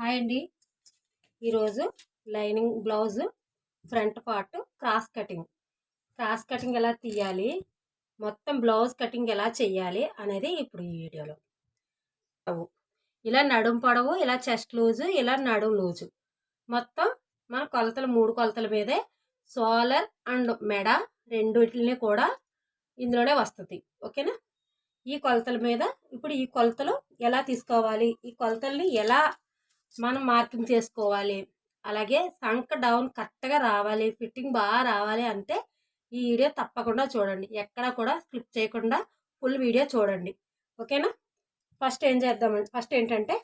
Hi అండి. ఈరోజు lining blouse front part cross cutting. Cross cutting ఎలా తీయాలి? మొత్తం బ్లౌజ్ కటింగ్ ఎలా చేయాలి అనేది ఇప్పుడు ఈ వీడియోలో. ఇలా నడుం పొడవు ఇలా చెస్ట్ లూజు ఇలా నడుం లూజు. మొత్తం మన కొలతలు మూడు కొలతల మీదే సోలర్ అండ్ మెడ రెండింటిని కూడా ఇందులోనే వస్తుంది. ఓకేనా? ఈ కొలతల మీద ఇప్పుడు ఈ కొలతలు ఎలా తీసుకోవాలి? ఈ కొలతల్ని ఎలా మనం మార్కింగ్ చేసుకోవాలి. అలాగే సంక డౌన్ కరెక్ట్గా రావాలి. ఫిట్టింగ్ బాగా రావాలి అంటే ఈ వీడియో తప్పకుండా చూడండి. ఎక్కడ కూడా స్కిప్ చేయకుండా ఫుల్ వీడియో చూడండి. ఓకేనా? ఫస్ట్ ఏం చేద్దామండి ఫస్ట్ ఏంటంటే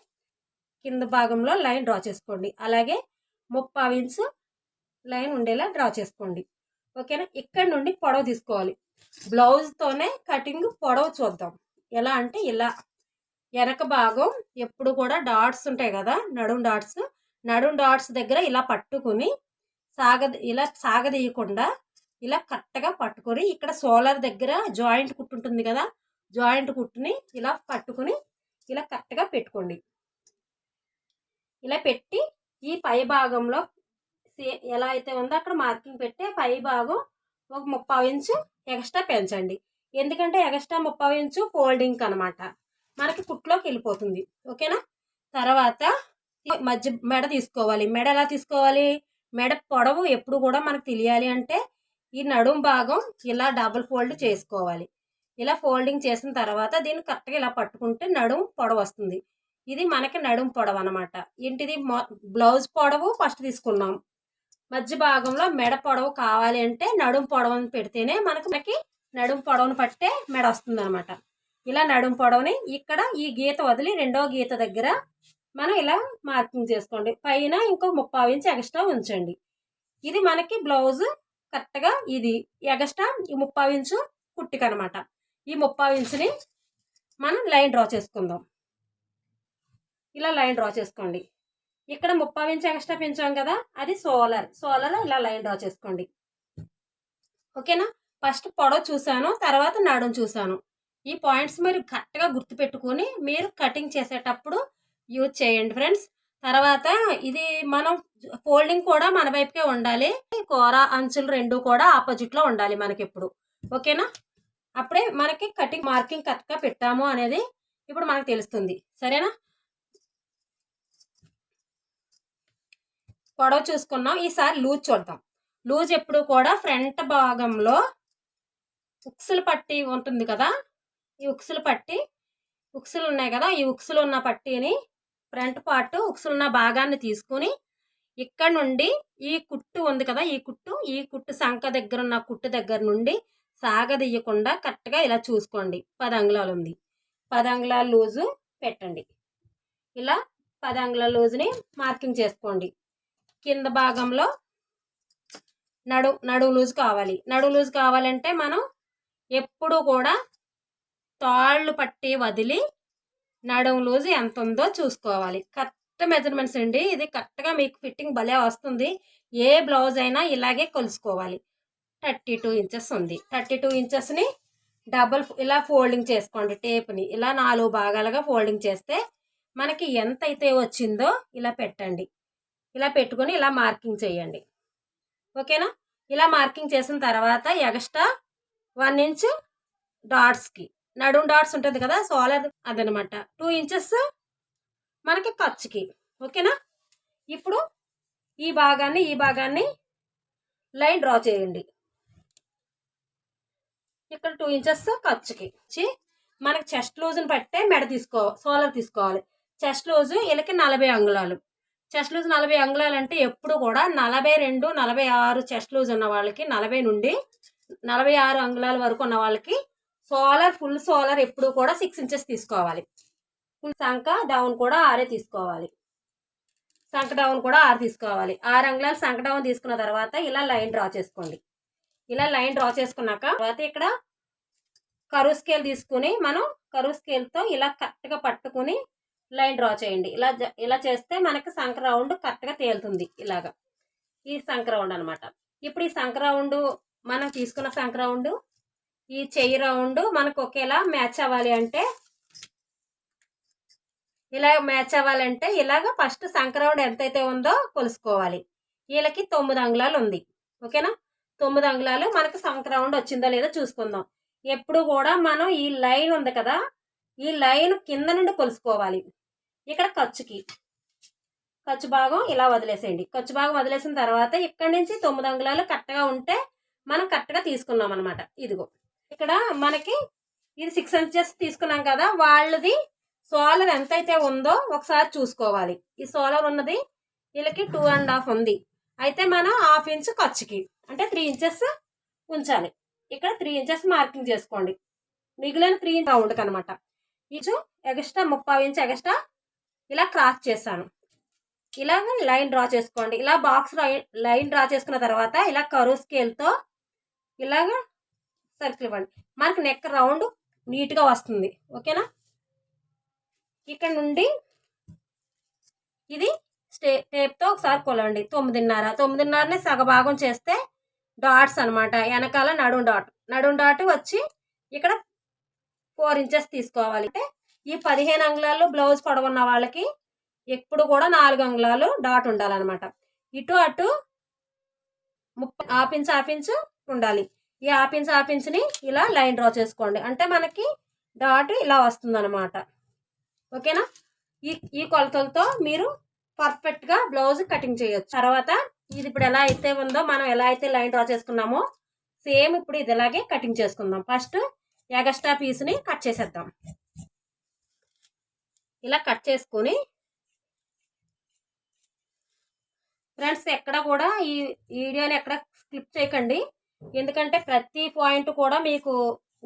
కింద భాగంలో లైన్ డ్రా చేసుకోండి. అలాగే ముప్పై ఇంచు లైన్ ఉండేలా డ్రా చేసుకోండి. ఓకేనా? ఇక్కడ నుండి పొడవు తీసుకోవాలి. బ్లౌజ్తోనే కటింగ్ పొడవు చూద్దాం. ఎలా అంటే ఇలా. వెనక భాగం ఎప్పుడు కూడా డాట్స్ ఉంటాయి కదా నడుం డాట్స్. నడుం డాట్స్ దగ్గర ఇలా పట్టుకుని సాగ ఇలా సాగదీయకుండా ఇలా కరెక్ట్గా పట్టుకొని ఇక్కడ సోలార్ దగ్గర జాయింట్ కుట్టు ఉంటుంది కదా జాయింట్ కుట్టుని ఇలా పట్టుకుని ఇలా కరెక్ట్గా పెట్టుకోండి. ఇలా పెట్టి ఈ పై భాగంలో ఎలా అయితే ఉందో అక్కడ మార్కింగ్ పెట్టి పై భాగం ఒక ముప్పై ఇంచు ఎక్స్ట్రా పెంచండి. ఎందుకంటే ఎక్స్ట్రా ముప్పై ఇంచు ఫోల్డింగ్ అనమాట మనకి కుట్లోకి వెళ్ళిపోతుంది. ఓకేనా? తర్వాత మధ్య మెడ తీసుకోవాలి. మెడ ఎలా తీసుకోవాలి? మెడ పొడవు ఎప్పుడు కూడా మనకు తెలియాలి అంటే ఈ నడుం భాగం ఇలా డబుల్ ఫోల్డ్ చేసుకోవాలి. ఇలా ఫోల్డింగ్ చేసిన తర్వాత దీన్ని కరెక్ట్గా ఇలా పట్టుకుంటే నడుం పొడవు వస్తుంది. ఇది మనకి నడుం పొడవు అనమాట ఏంటిది? బ్లౌజ్ పొడవు ఫస్ట్ తీసుకున్నాం. మధ్య భాగంలో మెడ పొడవు కావాలి అంటే నడుం పొడవని పెడితేనే మనకి మనకి నడుం పొడవును పట్టే మెడ వస్తుంది అనమాట ఇలా నడుం పొడవుని ఇక్కడ ఈ గీత వదిలి రెండో గీత దగ్గర మనం ఇలా మార్కింగ్ చేసుకోండి. పైన ఇంకో ముప్పై ఇంచ్ ఎక్స్ట్రా ఉంచండి. ఇది మనకి బ్లౌజ్ కరెక్ట్గా ఇది ఎగస్ట్రా ఈ ముప్పై ఇంచు కుట్టికనమాట ఈ ముప్పై ఇంచుని మనం లైన్ డ్రా చేసుకుందాం. ఇలా లైన్ డ్రా చేసుకోండి. ఇక్కడ ముప్పై ఇంచు ఎక్స్ట్రా పెంచాం కదా అది సోలర్. సోలర్ ఇలా లైన్ డ్రా చేసుకోండి. ఓకేనా? ఫస్ట్ పొడవు చూసాను తర్వాత నడుం చూసాను ఈ పాయింట్స్ మీరు కరెక్ట్గా గుర్తుపెట్టుకొని మీరు కటింగ్ చేసేటప్పుడు యూజ్ చేయండి ఫ్రెండ్స్. తర్వాత ఇది మనం ఫోల్డింగ్ కూడా మన వైపుకే ఉండాలి. కూర అంచులు రెండు కూడా ఆపోజిట్లో ఉండాలి మనకి ఇప్పుడు ఓకేనా? అప్పుడే మనకి కటింగ్ మార్కింగ్ కరెక్ట్గా పెట్టాము అనేది ఇప్పుడు మనకు తెలుస్తుంది. సరేనా? పొడవు చూసుకున్నాం. ఈసారి లూజ్ చూద్దాం. లూజ్ ఎప్పుడు కూడా ఫ్రంట్ భాగంలో ఉక్సులు పట్టి ఉంటుంది కదా? ఈ ఉక్సులు పట్టి ఉక్సులు ఉన్నాయి కదా ఈ ఉక్సులు ఉన్న పట్టీని ఫ్రంట్ పార్ట్ ఉక్సులు ఉన్న భాగాన్ని తీసుకుని ఇక్కడ నుండి ఈ కుట్టు ఉంది కదా ఈ కుట్టు ఈ కుట్టు సంఖ దగ్గర ఉన్న కుట్టు దగ్గర నుండి సాగదీయకుండా కరెక్ట్గా ఇలా చూసుకోండి. పది అంగుళాలు ఉంది. పది అంగుళాల లూజు పెట్టండి. ఇలా పది అంగుళాల లూజుని మార్కింగ్ చేసుకోండి. కింద భాగంలో నడు నడు లూజ్ కావాలి. నడు లూజ్ కావాలంటే మనం ఎప్పుడూ కూడా తాళ్ళు పట్టి వదిలి నడుం లూజ్ ఎంత ఉందో చూసుకోవాలి. కరెక్ట్ మెజర్మెంట్స్ అండి. ఇది కరెక్ట్గా మీకు ఫిట్టింగ్ భలే వస్తుంది. ఏ బ్లౌజ్ అయినా ఇలాగే కొలుసుకోవాలి. థర్టీ టూ ఇంచెస్ ఉంది. థర్టీ టూ ఇంచెస్ని డబల్ ఇలా ఫోల్డింగ్ చేసుకోండి టేప్ని. ఇలా నాలుగు భాగాలుగా ఫోల్డింగ్ చేస్తే మనకి ఎంత అయితే వచ్చిందో ఇలా పెట్టండి. ఇలా పెట్టుకొని ఇలా మార్కింగ్ చేయండి. ఓకేనా? ఇలా మార్కింగ్ చేసిన తర్వాత ఎక్స్ట్రా వన్ ఇంచ్ డాట్స్కి నడుం డాట్స్ ఉంటుంది కదా సోలర్ అదనమాట. టూ ఇంచెస్ మనకి ఖర్చుకి ఓకేనా? ఇప్పుడు ఈ భాగాన్ని ఈ భాగాన్ని లైన్ డ్రా చేయండి. ఇక్కడ టూ ఇంచెస్ ఖర్చుకి. మనకి చెస్ట్ లూజ్ని పట్టే మెడ తీసుకో సోలర్ తీసుకోవాలి. చెస్ట్ లూజ్ వీళ్ళకి నలభై అంగుళాలు. చెస్ట్ లూజ్ నలభై అంగుళాలు అంటే ఎప్పుడు కూడా నలభై రెండు నలభై ఆరు చెస్ట్ లూజ్ ఉన్న వాళ్ళకి నలభై నుండి నలభై ఆరు అంగుళాల వరకు ఉన్న వాళ్ళకి సోలార్ ఫుల్ సోలార్ ఎప్పుడు కూడా సిక్స్ ఇంచెస్ తీసుకోవాలి. ఫుల్ సంక డౌన్ కూడా ఆరే తీసుకోవాలి. సంక డౌన్ కూడా ఆరు తీసుకోవాలి. ఆరు అంగుళాలు సంక డౌన్ తీసుకున్న తర్వాత ఇలా లైన్ డ్రా చేసుకోండి. ఇలా లైన్ డ్రా చేసుకున్నాక తర్వాత ఇక్కడ కరువు స్కేల్ తీసుకుని మనం కరువు స్కేల్తో ఇలా కరెక్ట్గా పట్టుకుని లైన్ డ్రా చేయండి. ఇలా ఇలా చేస్తే మనకి సంక రౌండ్ కరెక్ట్గా తేలుతుంది ఇలాగా. ఈ సంక రౌండ్ అనమాట ఇప్పుడు ఈ సంక రౌండ్ మనం తీసుకున్న సంక రౌండ్ ఈ చెయ్యి రౌండ్ మనకు ఒకేలా మ్యాచ్ అవ్వాలి అంటే ఇలా మ్యాచ్ అవ్వాలంటే ఇలాగ ఫస్ట్ సంక్రౌండ్ ఎంతైతే ఉందో కొలుసుకోవాలి. వీళ్ళకి తొమ్మిది అంగుళాలు ఉంది. ఓకేనా? తొమ్మిది అంగుళాలు మనకు సంక్రౌండ్ వచ్చిందో లేదో చూసుకుందాం. ఎప్పుడు కూడా మనం ఈ లైన్ ఉంది కదా ఈ లైన్ కింద నుండి కొలుసుకోవాలి. ఇక్కడ ఖర్చుకి ఖర్చు భాగం ఇలా వదిలేసేయండి. ఖర్చు భాగం వదిలేసిన తర్వాత ఇక్కడ నుంచి తొమ్మిది అంగుళాలు కరెక్ట్గా ఉంటే మనం కరెక్ట్గా తీసుకున్నాం అనమాట ఇదిగో. ఇక్కడ మనకి ఇది సిక్స్ ఇంచెస్ తీసుకున్నాం కదా వాళ్ళది సోలర్ ఎంతైతే ఉందో ఒకసారి చూసుకోవాలి. ఈ సోలర్ ఉన్నది వీళ్ళకి టూ అండ్ హాఫ్ ఉంది. అయితే మనం హాఫ్ ఇంచ్ ఖర్చుకి అంటే త్రీ ఇంచెస్ ఉంచాలి. ఇక్కడ త్రీ ఇంచెస్ మార్కింగ్ చేసుకోండి. మిగిలిన త్రీ ఇంచ్ రౌండ్కి అనమాట ఇంచు ఎగస్ట్రా ముప్పై ఇంచ్ ఎగస్ట్రా ఇలా క్రాస్ చేశాను. ఇలాగ లైన్ డ్రా చేసుకోండి. ఇలా బాక్స్ లైన్ డ్రా చేసుకున్న తర్వాత ఇలా కరువు స్కేల్తో ఇలాగ సర్కిల్ ఇవ్వండి మనకి నెక్ రౌండ్ నీట్గా వస్తుంది. ఓకేనా ఇక్కడ నుండి ఇది స్టే టేప్తో ఒకసారి కొలండి తొమ్మిదిన్నర. తొమ్మిదిన్నరనే సగభాగం చేస్తే డాట్స్ అనమాట వెనకాల నడుం డాట్ నడుం డాట్ వచ్చి ఇక్కడ ఫోర్ ఇంచెస్ తీసుకోవాలి. అంటే ఈ పదిహేను అంగుళాలు బ్లౌజ్ పొడవున్న వాళ్ళకి ఎప్పుడు కూడా నాలుగు అంగుళాలు డాట్ ఉండాలన్నమాట. ఇటు అటు ముప్పై హాఫ్ ఇంచ్ హాఫ్ ఇంచ్ ఉండాలి. ఈ హాఫ్ ఇంచ్ హాఫ్ ఇంచ్ని ఇలా లైన్ డ్రా చేసుకోండి. అంటే మనకి డాట్ ఇలా వస్తుంది ఓకేనా? ఈ ఈ కొలతలతో మీరు పర్ఫెక్ట్గా బ్లౌజ్ కటింగ్ చేయొచ్చు. తర్వాత ఇది ఇప్పుడు ఎలా అయితే ఉందో మనం ఎలా అయితే లైన్ డ్రా చేసుకున్నామో సేమ్ ఇప్పుడు ఇది ఇలాగే కటింగ్ చేసుకుందాం. ఫస్ట్ ఎగస్ట్రా పీస్ని కట్ చేసేద్దాం. ఇలా కట్ చేసుకొని ఫ్రెండ్స్ ఎక్కడ కూడా ఈ వీడియోని ఎక్కడ క్లిప్ చేయకండి. ఎందుకంటే ప్రతి పాయింట్ కూడా మీకు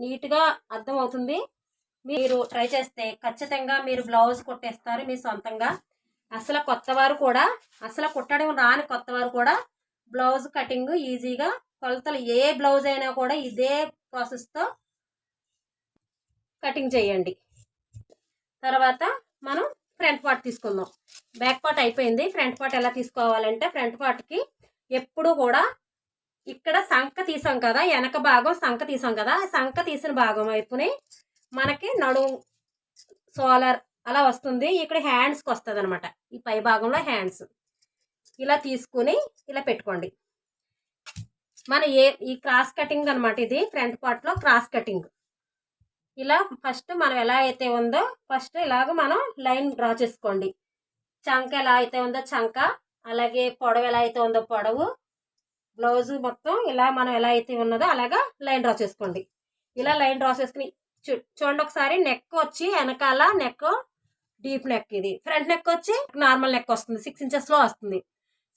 నీట్గా అర్థమవుతుంది. మీరు ట్రై చేస్తే ఖచ్చితంగా మీరు బ్లౌజ్ కుట్టేస్తారు మీ సొంతంగా. అసలు కొత్త వారు కూడా అసలు కుట్టడం రాని కొత్త వారు కూడా బ్లౌజ్ కటింగ్ ఈజీగా కొలతలు ఏ బ్లౌజ్ అయినా కూడా ఇదే ప్రాసెస్తో కటింగ్ చేయండి. తర్వాత మనం ఫ్రంట్ పార్ట్ తీసుకుందాం. బ్యాక్ పార్ట్ అయిపోయింది. ఫ్రంట్ పార్ట్ ఎలా తీసుకోవాలంటే ఫ్రంట్ పార్ట్కి ఎప్పుడు కూడా ఇక్కడ సంక తీసాం కదా వెనక భాగం సంక తీసాం కదా ఆ సంక తీసిన భాగం వైపుని మనకి నడు సోలర్ అలా వస్తుంది. ఇక్కడ హ్యాండ్స్కి వస్తుంది అనమాట ఈ పై భాగంలో హ్యాండ్స్. ఇలా తీసుకుని ఇలా పెట్టుకోండి. మన ఏ ఈ క్రాస్ కటింగ్ అనమాట ఇది ఫ్రంట్ పార్ట్లో క్రాస్ కటింగ్. ఇలా ఫస్ట్ మనం ఎలా అయితే ఉందో ఫస్ట్ ఇలాగ మనం లైన్ డ్రా చేసుకోండి. చంక ఎలా అయితే ఉందో చంక అలాగే పొడవు ఎలా అయితే ఉందో పొడవు బ్లౌజ్ మొత్తం ఇలా మనం ఎలా అయితే ఉన్నదో అలాగా లైన్ డ్రా చేసుకోండి. ఇలా లైన్ డ్రా చేసుకుని చూడండి ఒకసారి నెక్ వచ్చి వెనకాల నెక్ డీప్ నెక్ ఇది. ఫ్రంట్ నెక్ వచ్చి నార్మల్ నెక్ వస్తుంది. సిక్స్ ఇంచెస్లో వస్తుంది.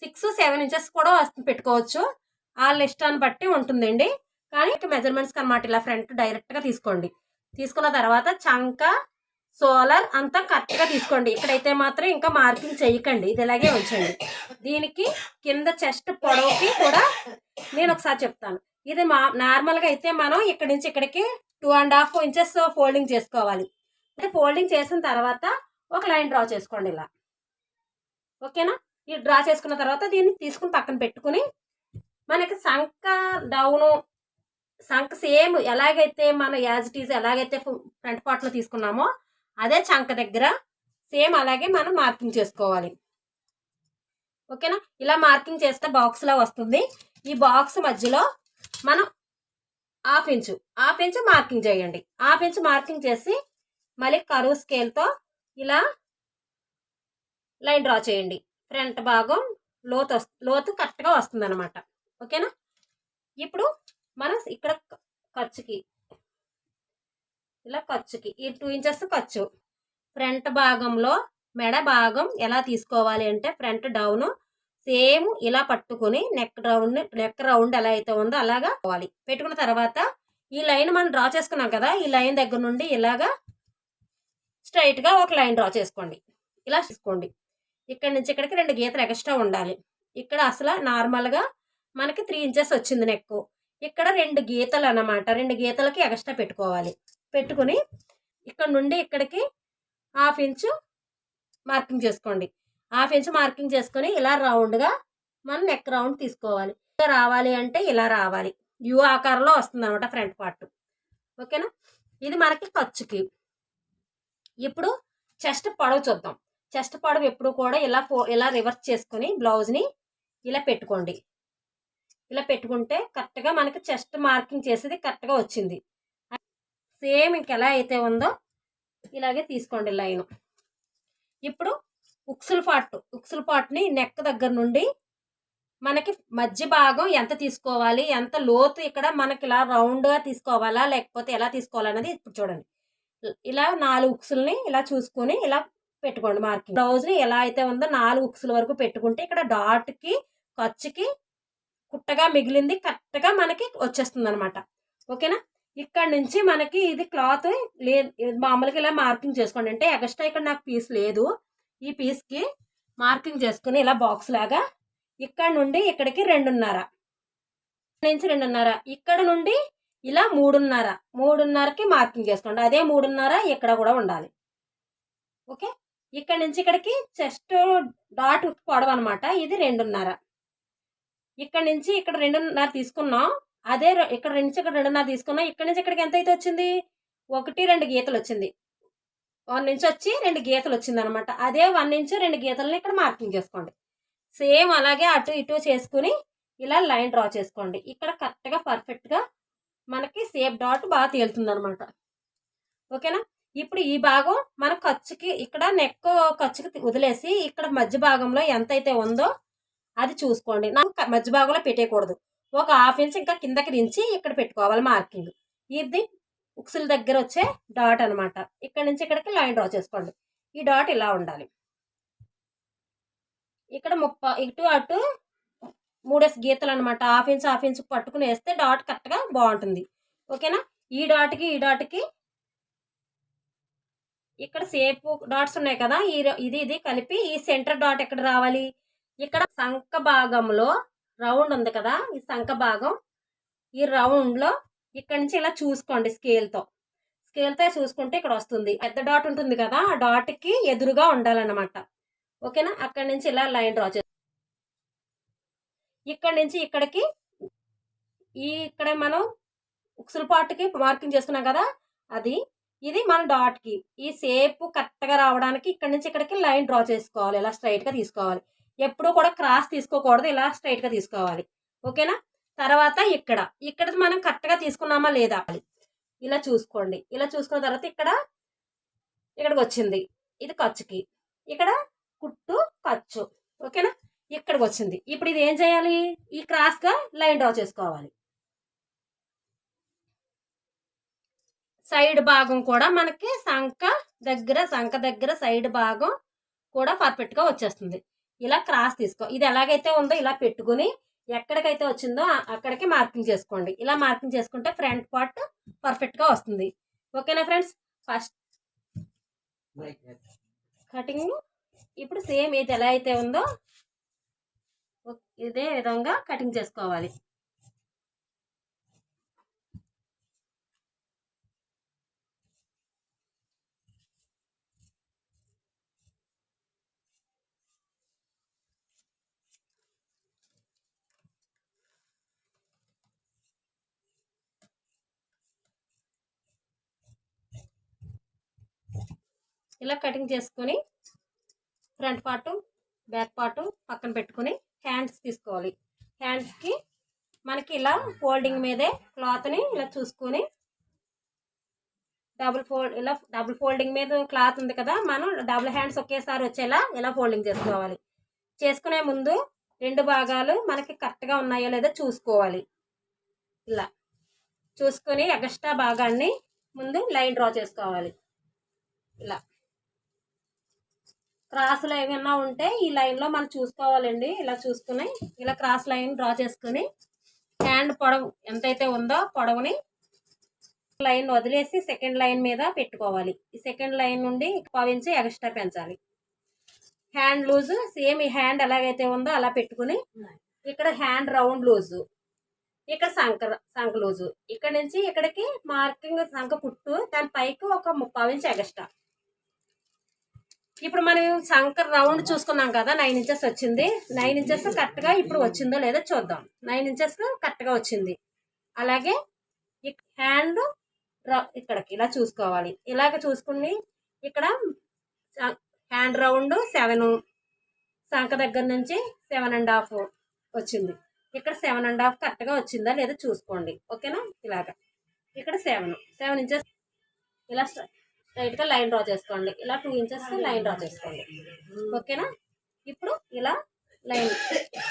సిక్స్ సెవెన్ ఇంచెస్ కూడా వస్తుంది పెట్టుకోవచ్చు. వాళ్ళ ఇష్టాన్ని బట్టి ఉంటుందండి. కానీ మెజర్మెంట్స్ అనమాట ఇలా ఫ్రంట్ డైరెక్ట్గా తీసుకోండి. తీసుకున్న తర్వాత చంక సోలార్ అంతా కరెక్ట్గా తీసుకోండి. ఇక్కడైతే మాత్రం ఇంకా మార్కింగ్ చేయకండి. ఇది ఇలాగే ఉంచండి. దీనికి కింద చెస్ట్ పొడవుకి కూడా నేను ఒకసారి చెప్తాను. ఇది మా నార్మల్గా అయితే మనం ఇక్కడి నుంచి ఇక్కడికి two and half inches folding చేసుకోవాలి. అంటే ఫోల్డింగ్ చేసిన తర్వాత ఒక లైన్ డ్రా చేసుకోండి ఇలా. ఓకేనా? ఈ డ్రా చేసుకున్న తర్వాత దీన్ని తీసుకుని పక్కన పెట్టుకుని మనకి సంక డౌను సంక సేమ్ ఎలాగైతే మన యాజ్ ఇట్ ఈజ్ ఎలాగైతే ఫ్రంట్ పార్ట్లో తీసుకున్నామో అదే చంక దగ్గర సేమ్ అలాగే మనం మార్కింగ్ చేసుకోవాలి. ఓకేనా? ఇలా మార్కింగ్ చేస్తే బాక్స్లో వస్తుంది. ఈ బాక్స్ మధ్యలో మనం half inch half inch marking చేయండి. హాఫ్ ఇంచు మార్కింగ్ చేసి మళ్ళీ కరువు స్కేల్తో ఇలా లైన్ డ్రా చేయండి. ఫ్రంట్ భాగం లోతు లోతు కరెక్ట్గా వస్తుంది అనమాట ఓకేనా? ఇప్పుడు మనం ఇక్కడ ఖర్చుకి ఇలా ఖర్చుకి. ఈ టూ ఇంచెస్ ఖర్చు. ఫ్రంట్ భాగంలో మెడ భాగం ఎలా తీసుకోవాలి అంటే ఫ్రంట్ డౌన్ సేమ్ ఇలా పట్టుకుని నెక్ రౌండ్ నెక్ రౌండ్ ఎలా అయితే ఉందో అలాగా పోవాలి. పెట్టుకున్న తర్వాత ఈ లైన్ మనం డ్రా చేసుకున్నాం కదా ఈ లైన్ దగ్గర నుండి ఇలాగా స్ట్రైట్గా ఒక లైన్ డ్రా చేసుకోండి. ఇలా తీసుకోండి. ఇక్కడ నుంచి ఇక్కడికి రెండు గీతలు ఎక్స్ట్రా ఉండాలి. ఇక్కడ అసలు నార్మల్గా మనకి త్రీ ఇంచెస్ వచ్చింది నెక్ ఇక్కడ రెండు గీతలు అన్నమాట. రెండు గీతలకి ఎక్స్ట్రా పెట్టుకోవాలి. పెట్టుకుని ఇక్కడ నుండి ఇక్కడికి హాఫ్ ఇంచు మార్కింగ్ చేసుకోండి. హాఫ్ ఇంచు మార్కింగ్ చేసుకొని ఇలా రౌండ్గా మనం నెక్ రౌండ్ తీసుకోవాలి. రావాలి అంటే ఇలా రావాలి. యూ ఆకారంలో వస్తుంది అనమాట ఫ్రంట్ పార్ట్ ఓకేనా? ఇది మనకి ఖర్చుకి ఇప్పుడు చెస్ట్ పొడవు చూద్దాం. చెస్ట్ పొడవు ఎప్పుడు కూడా ఇలా ఫో ఇలా రివర్స్ చేసుకుని బ్లౌజ్ని ఇలా పెట్టుకోండి. ఇలా పెట్టుకుంటే కరెక్ట్గా మనకి చెస్ట్ మార్కింగ్ చేసేది కరెక్ట్గా వచ్చింది. సేమ్ ఇంకెలా అయితే ఉందో ఇలాగే తీసుకోండి లైన్. ఇప్పుడు ఉక్సుల పాట్ ఉక్సుల పాట్ని నెక్ దగ్గర నుండి మనకి మధ్య భాగం ఎంత తీసుకోవాలి ఎంత లోతు ఇక్కడ మనకి ఇలా రౌండ్గా తీసుకోవాలా లేకపోతే ఎలా తీసుకోవాలన్నది ఇప్పుడు చూడండి. ఇలా నాలుగు ఉక్సుల్ని ఇలా చూసుకొని ఇలా పెట్టుకోండి మార్కింగ్. బ్లౌజ్ని ఎలా అయితే ఉందో నాలుగు ఉక్సుల వరకు పెట్టుకుంటే ఇక్కడ డాట్కి ఖర్చుకి కుట్టగా మిగిలింది కరెక్ట్గా మనకి వచ్చేస్తుంది అనమాట ఓకేనా? ఇక్కడ నుంచి మనకి ఇది క్లాత్ లేదు మామూలుగా ఇలా మార్కింగ్ చేసుకోండి. అంటే ఎక్స్ట్రా ఇక్కడ నాకు పీస్ లేదు. ఈ పీస్కి మార్కింగ్ చేసుకుని ఇలా బాక్స్ లాగా ఇక్కడ నుండి ఇక్కడికి రెండున్నర. నుంచి రెండున్నర. ఇక్కడ నుండి ఇలా మూడున్నర. మూడున్నరకి మార్కింగ్ చేసుకోండి. అదే మూడున్నర ఇక్కడ కూడా ఉండాలి. ఓకే? ఇక్కడ నుంచి ఇక్కడికి చెస్ట్ డాట్ పొడవు అనమాట ఇది రెండున్నర. ఇక్కడ నుంచి ఇక్కడ రెండున్నర తీసుకున్నాం. అదే ఇక్కడ ఇక్కడ నుంచి ఇక్కడ రెండున్నర తీసుకున్నా ఇక్కడ నుంచి ఇక్కడికి ఎంత అయితే వచ్చింది? ఒకటి రెండు గీతలు వచ్చింది. వన్ నుంచి వచ్చి రెండు గీతలు వచ్చింది అనమాట అదే వన్ నుంచి రెండు గీతలను ఇక్కడ మార్కింగ్ చేసుకోండి. సేమ్ అలాగే అటు ఇటు చేసుకుని ఇలా లైన్ డ్రా చేసుకోండి. ఇక్కడ కరెక్ట్గా పర్ఫెక్ట్గా మనకి సేఫ్ డాట్ బాగా తేలుతుంది అనమాట ఓకేనా? ఇప్పుడు ఈ భాగం మన ఖర్చుకి ఇక్కడ నెక్ ఖర్చుకి వదిలేసి ఇక్కడ మధ్య భాగంలో ఎంత అయితే ఉందో అది చూసుకోండి. నాకు మధ్య భాగంలో పెట్టేయకూడదు. ఒక హాఫ్ ఇంచ్ ఇంకా కిందకి దించి ఇక్కడ పెట్టుకోవాలి మార్కింగ్ ఇది ఉక్సుల దగ్గర వచ్చే డాట్ అనమాట ఇక్కడ నుంచి ఇక్కడికి లైన్ డ్రా చేసుకోండి. ఈ డాట్ ఇలా ఉండాలి. ఇక్కడ ముప్ప ఇటు అటు మూడేసి గీతలు అనమాట హాఫ్ ఇంచ్ హాఫ్ ఇంచ్ పట్టుకుని వేస్తే డాట్ కరెక్ట్గా బాగుంటుంది. ఓకేనా ఈ డాట్కి ఈ డాట్కి ఇక్కడ సేపు డాట్స్ ఉన్నాయి కదా ఈ ఇది ఇది కలిపి ఈ సెంటర్ డాట్ ఎక్కడ రావాలి? ఇక్కడ సంఖ భాగంలో రౌండ్ ఉంది కదా ఈ సంఖ భాగం. ఈ రౌండ్లో ఇక్కడ నుంచి ఇలా చూసుకోండి స్కేల్తో. స్కేల్తో చూసుకుంటే ఇక్కడ వస్తుంది. పెద్ద డాట్ ఉంటుంది కదా ఆ డాట్కి ఎదురుగా ఉండాలన్నమాట. ఓకేనా? అక్కడి నుంచి ఇలా లైన్ డ్రా చేస్తాం ఇక్కడ నుంచి ఇక్కడికి ఈ ఇక్కడ మనం ఉక్సుల పాటుకి మార్కింగ్ చేసుకున్నాం కదా అది ఇది మన డాట్కి. ఈ సేపు కరెక్ట్గా రావడానికి ఇక్కడ నుంచి ఇక్కడికి లైన్ డ్రా చేసుకోవాలి. ఇలా స్ట్రైట్గా తీసుకోవాలి. ఎప్పుడూ కూడా క్రాస్ తీసుకోకూడదు ఇలా స్ట్రైట్గా తీసుకోవాలి. ఓకేనా? తర్వాత ఇక్కడ. ఇక్కడ మనం కరెక్ట్గా తీసుకున్నామా లేదా? ఇలా చూసుకోండి. ఇలా చూసుకున్న తర్వాత ఇక్కడ ఇక్కడికి వచ్చింది. ఇది ఖర్చుకి. ఇక్కడ కుట్టు ఖర్చు. ఓకేనా? ఇక్కడికి వచ్చింది. ఇప్పుడు ఇది ఏం చేయాలి? ఈ క్రాస్గా లైన్ డ్రా చేసుకోవాలి. సైడ్ భాగం కూడా మనకి సంఖ దగ్గర సంఖ దగ్గర సైడ్ భాగం కూడా పర్ఫెక్ట్గా వచ్చేస్తుంది. ఇలా క్రాస్ తీసుకో. ఇది ఎలాగైతే ఉందో ఇలా పెట్టుకుని ఎక్కడికైతే వచ్చిందో అక్కడికి మార్కింగ్ చేసుకోండి. ఇలా మార్కింగ్ చేసుకుంటే ఫ్రంట్ పార్ట్ పర్ఫెక్ట్గా వస్తుంది. ఓకేనా ఫ్రెండ్స్? ఫస్ట్ కటింగ్ ఇప్పుడు సేమ్ ఇది ఎలా అయితే ఉందో ఇదే విధంగా కటింగ్ చేసుకోవాలి. ఇలా కటింగ్ చేసుకొని ఫ్రంట్ పార్టు బ్యాక్ పార్టు పక్కన పెట్టుకొని హ్యాండ్స్ తీసుకోవాలి. హ్యాండ్స్కి మనకి ఇలా ఫోల్డింగ్ మీదే క్లాత్ని ఇలా చూసుకొని డబుల్ ఫోల్డ్ ఇలా డబుల్ ఫోల్డింగ్ మీద క్లాత్ ఉంది కదా మనం డబుల్ హ్యాండ్స్ ఒకేసారి వచ్చేలా ఇలా ఫోల్డింగ్ చేసుకోవాలి. చేసుకునే ముందు రెండు భాగాలు మనకి కరెక్ట్గా ఉన్నాయో లేదో చూసుకోవాలి. ఇలా చూసుకొని ఎగస్ట్రా భాగాన్ని ముందు లైన్ డ్రా చేసుకోవాలి. ఇలా. క్రాస్లు ఏమైనా ఉంటే ఈ లైన్లో మనం చూసుకోవాలండి. ఇలా చూసుకుని ఇలా క్రాస్ లైన్ డ్రా చేసుకుని హ్యాండ్ పొడవు ఎంతైతే ఉందో పొడవుని లైన్ వదిలేసి సెకండ్ లైన్ మీద పెట్టుకోవాలి. ఈ సెకండ్ లైన్ నుండి పావించి ఎక్స్ట్రా పెంచాలి. హ్యాండ్ లూజ్ సేమ్ ఈ హ్యాండ్ ఎలాగైతే ఉందో అలా పెట్టుకుని ఇక్కడ హ్యాండ్ రౌండ్ లూజు ఇక్కడ సంక సంక లూజు ఇక్కడ నుంచి ఇక్కడికి మార్కింగ్ సంక పుట్టు దాని పైకి ఒక ముప్పావు ఇంచ్ ఎగస్ట్రా ఇప్పుడు మనం సంకర్ రౌండ్ చూసుకున్నాం కదా నైన్ ఇంచెస్ వచ్చింది. నైన్ ఇంచెస్ కరెక్ట్గా ఇప్పుడు వచ్చిందో లేదో చూద్దాం. నైన్ ఇంచెస్ కరెక్ట్గా వచ్చింది. అలాగే హ్యాండ్ ఇక్కడికి ఇలా చూసుకోవాలి. ఇలాగ చూసుకుని ఇక్కడ హ్యాండ్ రౌండ్ సెవెన్ సంఖ దగ్గర నుంచి సెవెన్ అండ్ హాఫ్ వచ్చింది. ఇక్కడ సెవెన్ అండ్ హాఫ్ కరెక్ట్గా వచ్చిందా లేదా చూసుకోండి. ఓకేనా? ఇలాగా. ఇక్కడ సెవెన్ సెవెన్ ఇంచెస్ ఇలా స్ట్రైట్గా లైన్ డ్రా చేసుకోండి. ఇలా టూ ఇంచెస్ లైన్ డ్రా చేసుకోండి. ఓకేనా ఇప్పుడు ఇలా లైన్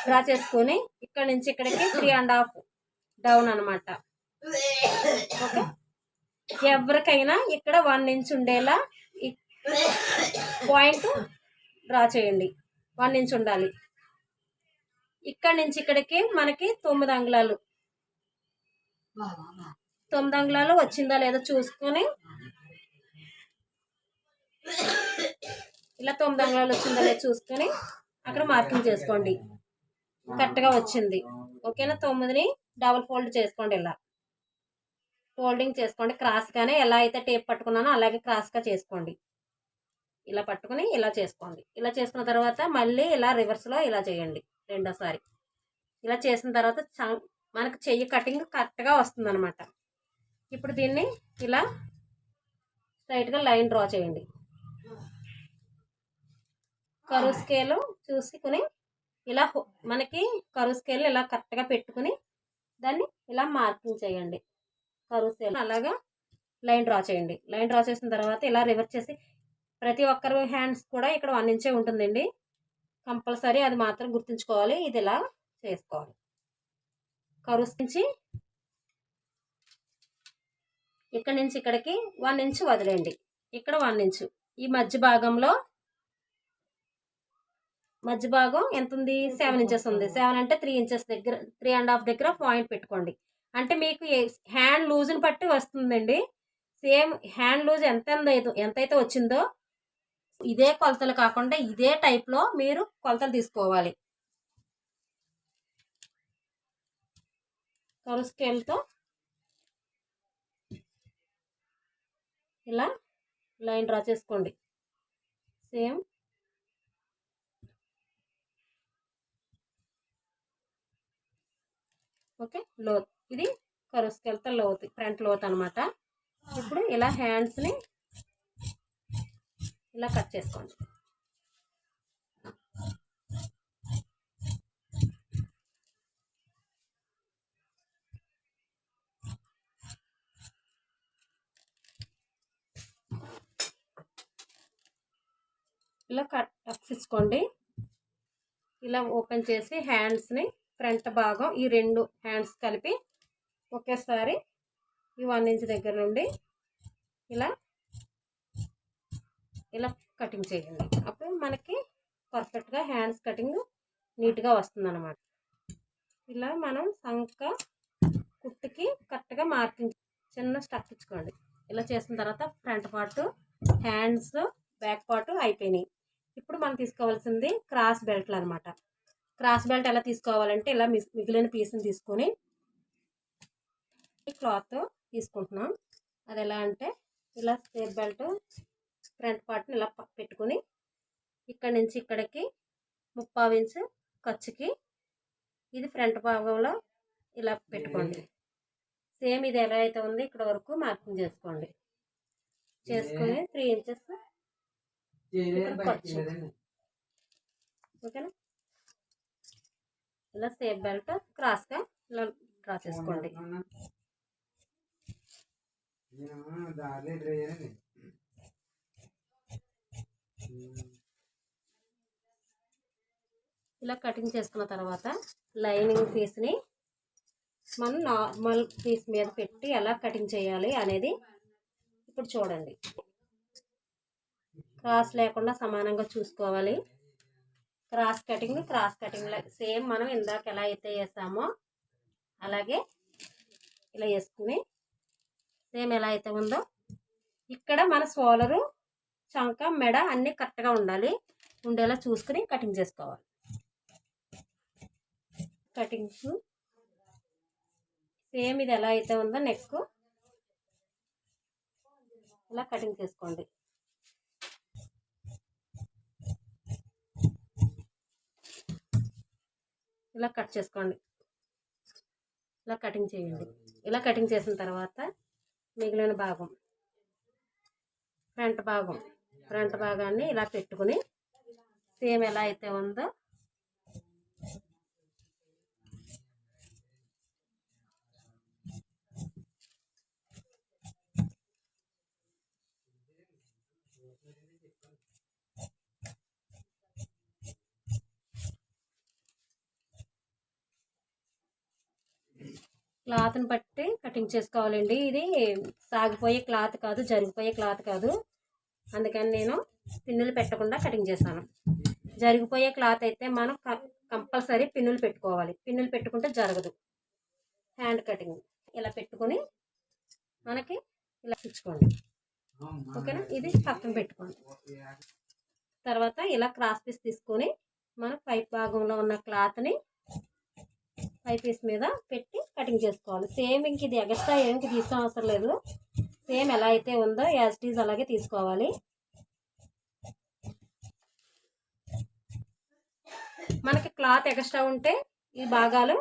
డ్రా చేసుకొని ఇక్కడ నుంచి ఇక్కడికి త్రీ అండ్ హాఫ్ డౌన్ అనమాట ఓకే ఎవరికైనా ఇక్కడ వన్ ఇంచ్ ఉండేలా పాయింట్ డ్రా చేయండి. వన్ ఇంచ్ ఉండాలి. ఇక్కడ నుంచి ఇక్కడికి మనకి తొమ్మిది అంగుళాలు. తొమ్మిది అంగుళాలు వచ్చిందా లేదా చూసుకొని ఇలా తొమ్మిది అంగుళాలు వచ్చిందా చూసుకొని అక్కడ మార్కింగ్ చేసుకోండి. కరెక్ట్గా వచ్చింది. ఓకేనా? తొమ్మిదిని డబుల్ ఫోల్డ్ చేసుకోండి ఇలా. ఫోల్డింగ్ చేసుకోండి. క్రాస్గానే ఎలా అయితే టేప్ పట్టుకున్నానో అలాగే క్రాస్గా చేసుకోండి. ఇలా పట్టుకుని ఇలా చేసుకోండి. ఇలా చేసుకున్న తర్వాత మళ్ళీ ఇలా రివర్స్లో ఇలా చేయండి రెండోసారి. ఇలా చేసిన తర్వాత మనకు చెయ్యి కటింగ్ కరెక్ట్గా వస్తుంది అనమాట ఇప్పుడు దీన్ని ఇలా స్ట్రైట్గా లైన్ డ్రా చేయండి. కరువు స్కేల్ చూసుకుని ఇలా మనకి కరువు స్కేల్ ఇలా కరెక్ట్గా పెట్టుకుని దాన్ని ఇలా మార్కింగ్ చేయండి. కరువు స్కేల్ అలాగా లైన్ డ్రా చేయండి. లైన్ డ్రా చేసిన తర్వాత ఇలా రివర్స్ చేసి ప్రతి ఒక్కరు హ్యాండ్స్ కూడా ఇక్కడ వన్ ఇంచే ఉంటుందండి. కంపల్సరీ అది మాత్రం గుర్తుంచుకోవాలి. ఇది ఇలా చేసుకోవాలి. కరువు నుంచి ఇక్కడ నుంచి ఇక్కడికి వన్ ఇంచ్ వదిలేయండి. ఇక్కడ వన్ ఇంచు. ఈ మధ్య భాగంలో మధ్య భాగం ఎంత ఉంది సెవెన్ ఇంచెస్ ఉంది. సెవెన్ అంటే త్రీ ఇంచెస్ దగ్గర త్రీ అండ్ హాఫ్ దగ్గర పాయింట్ పెట్టుకోండి. అంటే మీకు హ్యాండ్ లూజ్ని బట్టి వస్తుందండి. సేమ్ హ్యాండ్ లూజ్ ఎంత ఎంత ఎంతైతే వచ్చిందో ఇదే కొలతలు కాకుండా ఇదే టైప్లో మీరు కొలతలు తీసుకోవాలి. కరు స్కేల్తో ఇలా లైన్ డ్రా చేసుకోండి. Same okay? లోత్. ఇది కరువు స్కేల్తో లోత్ ఫ్రంట్ లోత్ అనమాట ఇప్పుడు ఇలా హ్యాండ్స్ని ఇలా కట్ చేసుకోండి. ఇలా కట్ టక్స్ ఇచ్చుకోండి ఇలా ఓపెన్ చేసి హ్యాండ్స్ని ఫ్రంట్ భాగం ఈ రెండు హ్యాండ్స్ కలిపి ఒకేసారి ఈ వన్ ఇంచ్ దగ్గర నుండి ఇలా ఇలా కటింగ్ చేయండి. అప్పుడు మనకి పర్ఫెక్ట్గా హ్యాండ్స్ కటింగ్ నీట్గా వస్తుంది అనమాట ఇలా మనం సంక కుట్టుకి కరెక్ట్గా మార్కింగ్ చిన్న స్టక్ ఇచ్చుకోండి. ఇలా చేసిన తర్వాత front part hands back part అయిపోయినాయి. ఇప్పుడు మనం తీసుకోవాల్సింది క్రాస్ బెల్ట్లు అనమాట క్రాస్ బెల్ట్ ఎలా తీసుకోవాలంటే ఇలా మిగిలిన పీస్ని తీసుకొని ఈ క్లాత్ తీసుకుంటున్నాం. అది ఎలా అంటే ఇలా స్టేప్ బెల్ట్ ఫ్రంట్ పార్ట్ని ఇలా పెట్టుకుని ఇక్కడ నుంచి ఇక్కడికి ముప్పావు ఇంచు ఖర్చుకి ఇది ఫ్రంట్ భాగంలో ఇలా పెట్టుకోండి. సేమ్ ఇది ఎలా అయితే ఉంది ఇక్కడ వరకు మార్కింగ్ చేసుకోండి. చేసుకొని త్రీ ఇంచెస్ ఓకేనా? ఇలా సేఫ్ బెల్ట్ క్రాస్గా ఇలా డ్రా చేసుకోండి. ఇలా కటింగ్ చేసుకున్న తర్వాత లైనింగ్ పీస్ని మనం నార్మల్ పీస్ మీద పెట్టి ఎలా కటింగ్ చేయాలి అనేది ఇప్పుడు చూడండి. క్రాస్ లేకుండా సమానంగా చూసుకోవాలి. Cross cutting cross cutting same మనం ఇందాక ఎలా అయితే వేసామో అలాగే ఇలా వేసుకుని సేమ్ ఎలా అయితే ఉందో ఇక్కడ మన సోలరు చంక మెడ అన్నీ కరెక్ట్గా ఉండాలి. ఉండేలా చూసుకుని కటింగ్ చేసుకోవాలి. కటింగ్స్. సేమ్ ఇది ఎలా అయితే ఉందో నెక్ ఇలా కటింగ్ చేసుకోండి. ఇలా కట్ చేసుకోండి. ఇలా కటింగ్ చేయండి. ఇలా కటింగ్ చేసిన తర్వాత మిగిలిన భాగం ఫ్రంట్ భాగం ఫ్రంట్ భాగాన్ని ఇలా పెట్టుకుని సేమ్ ఎలా అయితే ఉందో క్లాత్ని బట్టి కటింగ్ చేసుకోవాలండి. ఇది సాగిపోయే క్లాత్ కాదు జరిగిపోయే క్లాత్ కాదు. అందుకని నేను పిన్నులు పెట్టకుండా కటింగ్ చేశాను జరిగిపోయే క్లాత్ అయితే మనం కంపల్సరీ పిన్నులు పెట్టుకోవాలి. పిన్నులు పెట్టుకుంటే జరగదు. హ్యాండ్ కటింగ్ ఇలా పెట్టుకొని మనకి ఇలా తెచ్చుకోండి ఓకేనా? ఇది పక్కన పెట్టుకోండి. తర్వాత ఇలా క్రాస్ పీస్ తీసుకొని మన పైప్ భాగంలో ఉన్న క్లాత్ని పై పీస్ మీద పెట్టి కటింగ్ చేసుకోవాలి. సేమ్ ఇంక ఇది ఎక్స్ట్రా ఏమి తీసుకోవడం అవసరం లేదు. సేమ్ ఎలా అయితే ఉందో యాజ్ టీజ్ అలాగే తీసుకోవాలి. మనకి క్లాత్ ఎక్స్ట్రా ఉంటే ఈ భాగాలు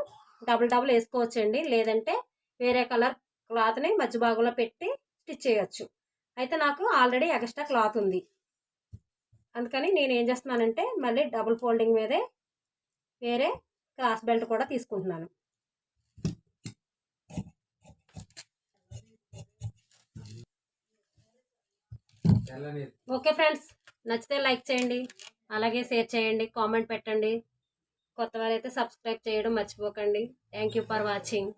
డబుల్ డబుల్ వేసుకోవచ్చండి. లేదంటే వేరే కలర్ క్లాత్ని మధ్య భాగంలో పెట్టి స్టిచ్ చేయొచ్చు. అయితే నాకు ఆల్రెడీ ఎక్స్ట్రా క్లాత్ ఉంది. అందుకని నేను ఏం చేస్తున్నానంటే మళ్ళీ డబుల్ ఫోల్డింగ్ మీదే వేరే క్రాస్ బెల్ట్ కూడా తీసుకుంటున్నాను. ఓకే ఫ్రెండ్స్ నచ్చితే లైక్ చేయండి అలాగే షేర్ చేయండి కామెంట్ పెట్టండి. కొత్త వారైతే సబ్స్క్రైబ్ చేయడం మర్చిపోకండి. Thank you for watching.